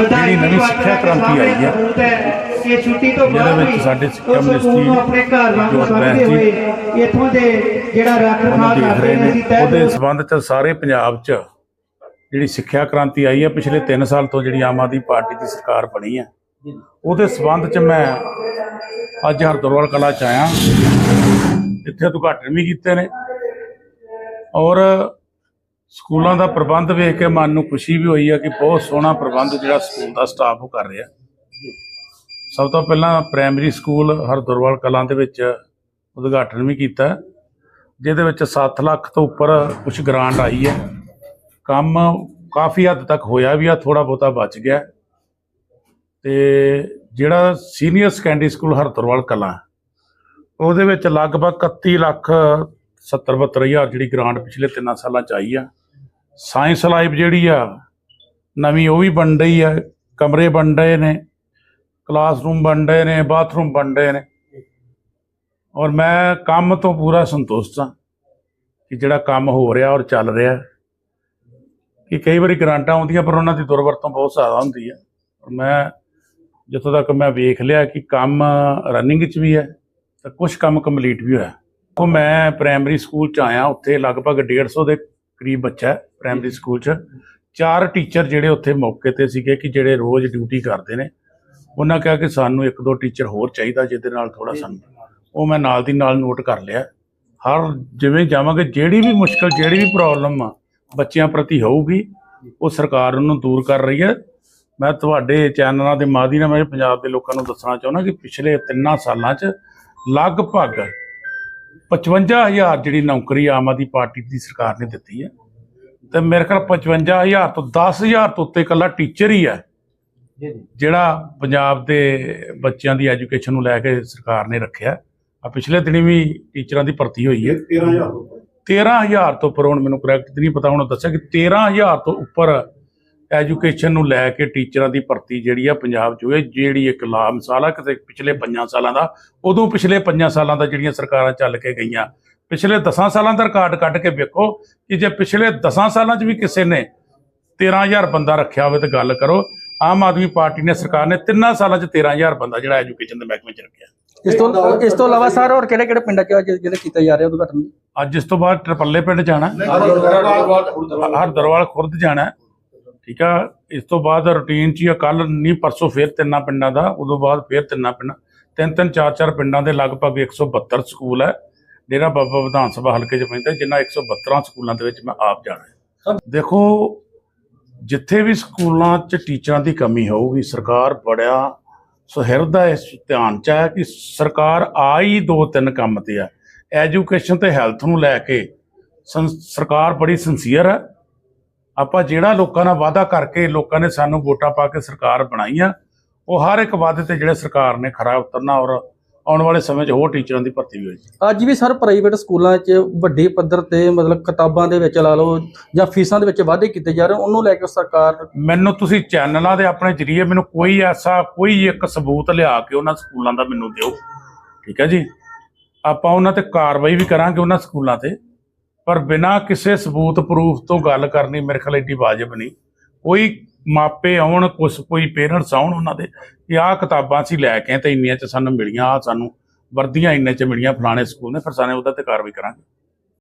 ਜਿਹੜੀ ਨਵੀਂ ਸਿੱਖਿਆ ਕ੍ਰਾਂਤੀ ਆਈ ਹੈ ਇਹ ਛੁੱਟੀ ਤੋਂ ਬਾਅਦ ਵਿੱਚ ਵੀ ਸਾਡੇ ਸਿੱਖਿਆ ਨੂੰ ਆਪਣੇ ਘਰ ਵਾਂਗ ਸਮਝਦੇ ਹੋਏ ਇੱਥੋਂ ਦੇ ਜਿਹੜਾ ਰੱਖ ਉਹਨੂੰ ਰਖਾਅ ਦੇਖ ਕਰਦੇ ਨੇ। ਅਸੀਂ ਤਹਿ ਉਹਦੇ ਸਬੰਧ ਚ ਸਾਰੇ ਪੰਜਾਬ ਚ ਜਿਹੜੀ ਸਿੱਖਿਆ ਕ੍ਰਾਂਤੀ ਆਈ ਹੈ ਪਿਛਲੇ 3 ਸਾਲ ਤੋਂ ਜਿਹੜੀ ਆਮ ਆਦਮੀ ਪਾਰਟੀ ਦੀ ਸਰਕਾਰ ਬਣੀ ਹੈ ਉਹਦੇ ਸਬੰਧ ਚ ਮੈਂ ਅੱਜ ਹਰਦਰਵਾਲ ਕਲਾ ਚ ਆਇਆ। ਇੱਥੇ ਉਦਘਾਟਨ ਵੀ ਕੀਤੇ ਨੇ। ਔਰ ਸਕੂਲਾਂ ਦਾ ਪ੍ਰਬੰਧ ਵੇਖ ਕੇ ਮਨ ਨੂੰ ਖੁਸ਼ੀ ਵੀ ਹੋਈ ਹੈ ਕਿ ਬਹੁਤ ਸੋਹਣਾ ਪ੍ਰਬੰਧ ਜਿਹੜਾ ਸਕੂਲ ਦਾ ਸਟਾਫ ਉਹ ਕਰ ਰਿਹਾ। ਸਭ ਤੋਂ ਪਹਿਲਾਂ ਪ੍ਰਾਇਮਰੀ ਸਕੂਲ ਹਰਦਰਵਾਲ ਕਲਾਂ ਦੇ ਵਿੱਚ ਉਦਘਾਟਨ ਵੀ ਕੀਤਾ, ਜਿਹਦੇ ਵਿੱਚ 7 ਲੱਖ ਤੋਂ ਉੱਪਰ ਕੁਝ ਗ੍ਰਾਂਟ ਆਈ ਹੈ। ਕੰਮ ਕਾਫੀ ਹੱਦ ਤੱਕ ਹੋਇਆ ਵੀ ਆ ਥੋੜਾ ਬਹੁਤਾ ਬਚ ਗਿਆ। ਤੇ ਜਿਹੜਾ senior secondary school Hardarwal Kalan, ਉਹਦੇ ਵਿੱਚ ਲਗਭਗ 31 ਲੱਖ 70 72 ਹਜ਼ਾਰ ਜਿਹੜੀ ਗ੍ਰਾਂਟ ਪਿਛਲੇ 3 ਸਾਲਾਂ ਚ ਆਈ ਆ। ਸਾਇੰਸ ਲਾਈਬ ਜਿਹੜੀ ਆ, ਨਵੀਂ ਉਹ ਵੀ ਬਣ ਰਹੀ ਆ, ਕਮਰੇ ਬਣ ਰਹੇ ਨੇ ਕਲਾਸਰੂਮ ਬਣ ਰਹੇ ਨੇ ਬਾਥਰੂਮ ਬਣ ਰਹੇ ਨੇ। ਔਰ ਮੈਂ ਕੰਮ ਤੋਂ ਪੂਰਾ ਸੰਤੁਸ਼ਟ ਹਾਂ ਕਿ ਜਿਹੜਾ ਕੰਮ ਹੋ ਰਿਹਾ ਔਰ ਚੱਲ ਰਿਹਾ, ਕਿ ਕਈ ਵਾਰੀ ਗ੍ਰਾਂਟਾਂ ਆਉਂਦੀਆਂ ਪਰ ਉਹਨਾਂ ਦੀ ਦੁਰਵਰਤੋਂ ਬਹੁਤ ਜ਼ਿਆਦਾ ਹੁੰਦੀ ਹੈ ਔਰ ਮੈਂ ਜਿੱਥੋਂ ਤੱਕ ਮੈਂ ਵੇਖ ਲਿਆ ਕਿ ਕੰਮ ਰਨਿੰਗ 'ਚ ਵੀ ਹੈ, ਤਾਂ ਕੁਝ ਕੰਮ ਕੰਪਲੀਟ ਵੀ ਹੋਇਆ। ਉਹ ਮੈਂ ਪ੍ਰਾਇਮਰੀ ਸਕੂਲ 'ਚ ਆਇਆ, ਉੱਥੇ ਲਗਭਗ 150 ਦੇ ਕਰੀਬ ਬੱਚਾ ਪ੍ਰਾਇਮਰੀ ਸਕੂਲ 'ਚ। ਚਾਰ ਟੀਚਰ ਜਿਹੜੇ ਉੱਥੇ ਮੌਕੇ ਤੇ ਸੀਗੇ ਕਿ ਜਿਹੜੇ ਰੋਜ਼ ਡਿਊਟੀ ਕਰਦੇ ਨੇ। ਉਹਨਾਂ ਕਿਹਾ ਕਿ ਸਾਨੂੰ ਇੱਕ ਦੋ ਟੀਚਰ ਹੋਰ ਚਾਹੀਦਾ ਜਿਹਦੇ ਨਾਲ ਥੋੜਾ ਸਾਨੂੰ ਉਹ ਮੈਂ ਨਾਲ ਦੀ ਨਾਲ ਨੋਟ ਕਰ ਲਿਆ। ਹਰ ਜਿਵੇਂ ਜਾਵਾਂਗੇ ਜਿਹੜੀ ਵੀ ਮੁਸ਼ਕਲ ਜਿਹੜੀ ਵੀ ਪ੍ਰੋਬਲਮ ਆ ਬੱਚਿਆਂ ਪ੍ਰਤੀ ਹੋਊਗੀ ਉਹ ਸਰਕਾਰ ਉਹਨੂੰ ਦੂਰ ਕਰ ਰਹੀ ਹੈ। ਮੈਂ ਤੁਹਾਡੇ ਚੈਨਲਾਂ ਦੇ ਮਾਧਿਅਮ ਨਾਲ ਮੈਂ ਪੰਜਾਬ ਦੇ ਲੋਕਾਂ ਨੂੰ ਦੱਸਣਾ ਚਾਹੁੰਦਾ ਕਿ ਪਿਛਲੇ ਤਿੰਨਾਂ ਸਾਲਾਂ 'ਚ ਲਗਭਗ 55000 ਜਿਹੜੀ ਨੌਕਰੀ ਆਮ ਆਦਮੀ ਪਾਰਟੀ ਦੀ ਸਰਕਾਰ ਨੇ ਦਿੱਤੀ ਹੈ। ਤੇ ਮੇਰੇ ਖਿਆਲ 55000 ਤੋਂ 10000 ਤੋਂ ਉੱਤੇ ਇਕੱਲਾ ਟੀਚਰ ਹੀ ਹੈ। ਜਿਹੜਾ ਪੰਜਾਬ ਦੇ ਬੱਚਿਆਂ ਦੀ ਐਜੂਕੇਸ਼ਨ ਨੂੰ ਲੈ ਕੇ ਸਰਕਾਰ ਨੇ ਰੱਖਿਆ। ਆ ਪਿਛਲੇ ਦਿਨੀ ਵੀ ਟੀਚਰਾਂ ਦੀ ਭਰਤੀ ਹੋਈ ਹੈ। 13000 ਤੋਂ ਉੱਪਰ। ਹੁਣ ਮੈਨੂੰ ਕਰੈਕਟ ਨਹੀਂ ਪਤਾ ਹੁਣ ਦੱਸਿਆ ਕਿ 13000 ਤੋਂ ਉੱਪਰ ਐਜੂਕੇਸ਼ਨ ਨੂੰ ਲੈ ਕੇ ਟੀਚਰਾਂ ਦੀ ਭਰਤੀ ਜਿਹੜੀ ਆ ਪੰਜਾਬ 'ਚ ਹੋਈ ਹੈ, ਜਿਹੜੀ ਇੱਕ ਲਾ ਮਿਸਾਲ ਆ ਕਿਤੇ ਪਿਛਲੇ 5 ਸਾਲਾਂ ਦਾ ਉਦੋਂ ਪਿਛਲੇ 5 ਸਾਲਾਂ ਦਾ ਜਿਹੜੀਆਂ ਸਰਕਾਰਾਂ ਚੱਲ ਕੇ ਗਈਆਂ। ਪਿਛਲੇ 10 ਸਾਲਾਂ ਦਾ ਰਿਕਾਰਡ ਕੱਢ ਕੇ ਵੇਖੋ ਕਿ ਜੇ ਪਿਛਲੇ 10 ਸਾਲਾਂ 'ਚ ਵੀ ਕਿਸੇ ਨੇ 13000 ਬੰਦਾ ਰੱਖਿਆ ਹੋਵੇ ਤਾਂ ਗੱਲ ਕਰੋ ਆਮ ਆਦਮੀ ਪਾਰਟੀ ਨੇ ਸਰਕਾਰ ਨੇ ਤਿੰਨਾਂ ਸਾਲਾਂ 'ਚ 13000 ਬੰਦਾ ਜਿਹੜਾ ਐਜੂਕੇਸ਼ਨ ਦੇ ਮਹਿਕਮੇ 'ਚ ਰੱਖਿਆ। ਇਸ ਤੋਂ ਇਸ ਤੋਂ ਇਲਾਵਾ ਸਰ ਹੋਰ ਕਿਹੜੇ ਕਿਹੜੇ ਪਿੰਡਾਂ 'ਚ ਆ ਜਿਹਦੇ ਕੀਤੇ ਜਾ ਰਹੇ ਉਦਘਾਟਨ? ਅੱਜ ਇਸ ਤੋਂ ਬਾਅਦ ਟਰਪੱਲੇ ਪਿੰਡ ਜਾਣਾ। ਹਰ ਦਰਵਾਲ ਖੁਰਦ ਜਾਣਾ। ਠੀਕ ਆ? ਇਸ ਤੋਂ ਬਾਅਦ ਰੂਟੀਨ ਚ ਹੀ ਕੱਲ ਨਹੀਂ ਪਰਸੋਂ ਫੇਰ ਤਿੰਨਾਂ ਪਿੰਡਾਂ ਦਾ ਉਦੋਂ ਬਾਅਦ ਫੇਰ ਤਿੰਨਾਂ ਪਿੰਡਾਂ। ਤਿੰਨ ਤਿੰਨ ਚਾਰ ਚਾਰ ਪਿੰਡਾਂ ਦੇ ਲਗਭਗ 172 ਸਕੂਲ ਹੈ ਡੇਰਾ ਬਾਬਾ ਵਿਧਾਨ ਸਭਾ ਹਲਕੇ ਚ ਪੈਂਦਾ ਜਿਨ੍ਹਾਂ 172 ਸਕੂਲਾਂ ਦੇ ਵਿੱਚ ਮੈਂ ਆਪ ਜਾਣਾ ਦੇਖੋ ਜਿੱਥੇ ਵੀ ਸਕੂਲਾਂ 'ਚ ਟੀਚਰਾਂ ਦੀ ਕਮੀ ਹੋਊਗੀ ਸਰਕਾਰ ਬੜਿਆ ਸੁਹਿਰਦ ਇਸ ਧਿਆਨ 'ਚ ਹੈ ਕਿ ਸਰਕਾਰ ਆ ਹੀ ਦੋ ਤਿੰਨ ਕੰਮ ਤੇ ਆ। ਐਜੂਕੇਸ਼ਨ ਤੇ ਹੈਲਥ ਨੂੰ ਲੈ ਕੇ ਸਰਕਾਰ ਬੜੀ ਸਿੰਸੀਅਰ ਹੈ ਆਪਾਂ ਜਿਹੜਾ ਲੋਕਾਂ ਨਾਲ ਵਾਅਦਾ ਕਰਕੇ ਲੋਕਾਂ ਨੇ ਸਾਨੂੰ ਵੋਟਾਂ ਪਾ ਕੇ ਸਰਕਾਰ ਬਣਾਈ ਆ ਉਹ ਹਰ ਇੱਕ ਵਾਅਦੇ ਤੇ ਜਿਹੜੇ ਸਰਕਾਰ ਨੇ ਖਰਾ ਉਤਰਨਾ ਔਰ ਆਉਣ ਵਾਲੇ ਸਮੇਂ 'ਚ ਹੋਰ ਟੀਚਰਾਂ ਦੀ ਭਰਤੀ ਵੀ ਹੋਈ ਅੱਜ ਵੀ ਸਰ ਪ੍ਰਾਈਵੇਟ ਸਕੂਲਾਂ 'ਚ ਵੱਡੇ ਪੱਧਰ ਤੇ ਮਤਲਬ ਕਿਤਾਬਾਂ ਦੇ ਵਿੱਚ ਲਾ ਲਓ ਜਾਂ ਫੀਸਾਂ ਦੇ ਵਿੱਚ ਵਾਧੇ ਕੀਤੇ ਜਾ ਰਹੇ ਉਹਨੂੰ ਲੈ ਕੇ ਸਰਕਾਰ ਮੈਨੂੰ ਤੁਸੀਂ ਚੈਨਲਾਂ ਦੇ ਆਪਣੇ ਜਰੀਏ ਮੈਨੂੰ ਕੋਈ ਐਸਾ ਕੋਈ ਇੱਕ ਸਬੂਤ ਲਿਆ ਕੇ ਉਹਨਾਂ ਸਕੂਲਾਂ ਦਾ ਮੈਨੂੰ ਦਿਓ ਠੀਕ ਹੈ ਜੀ? ਆਪਾਂ ਉਹਨਾਂ ਤੇ ਕਾਰਵਾਈ ਵੀ ਕਰਾਂਗੇ ਉਹਨਾਂ ਸਕੂਲਾਂ ਤੇ। ਪਰ ਬਿਨਾਂ ਕਿਸੇ ਸਬੂਤ ਪ੍ਰੂਫ ਤੋਂ ਗੱਲ ਕਰਨੀ ਮੇਰੇ ਖਿਆਲ ਏਡੀ ਵਾਜਬ ਨਹੀਂ। ਕੋਈ ਮਾਪੇ ਆਉਣ, ਕੁਛ ਕੋਈ ਪੇਰੈਂਟਸ ਆਉਣ ਉਹਨਾਂ ਦੇ ਕਿ ਆਹ ਕਿਤਾਬਾਂ ਅਸੀਂ ਲੈ ਕੇ ਤੇ ਇੰਨੀਆਂ ਚ ਸਾਨੂੰ ਮਿਲੀਆਂ ਆ ਸਾਨੂੰ ਵਰਦੀਆਂ ਇੰਨੇ ਚ ਮਿਲੀਆਂ ਫਲਾਣੇ ਸਕੂਲ ਨੇ, ਫਿਰ ਸਾਨੂੰ ਉਹਦਾ ਤੇ ਕਾਰਵਾਈ ਕਰਾਂਗੇ।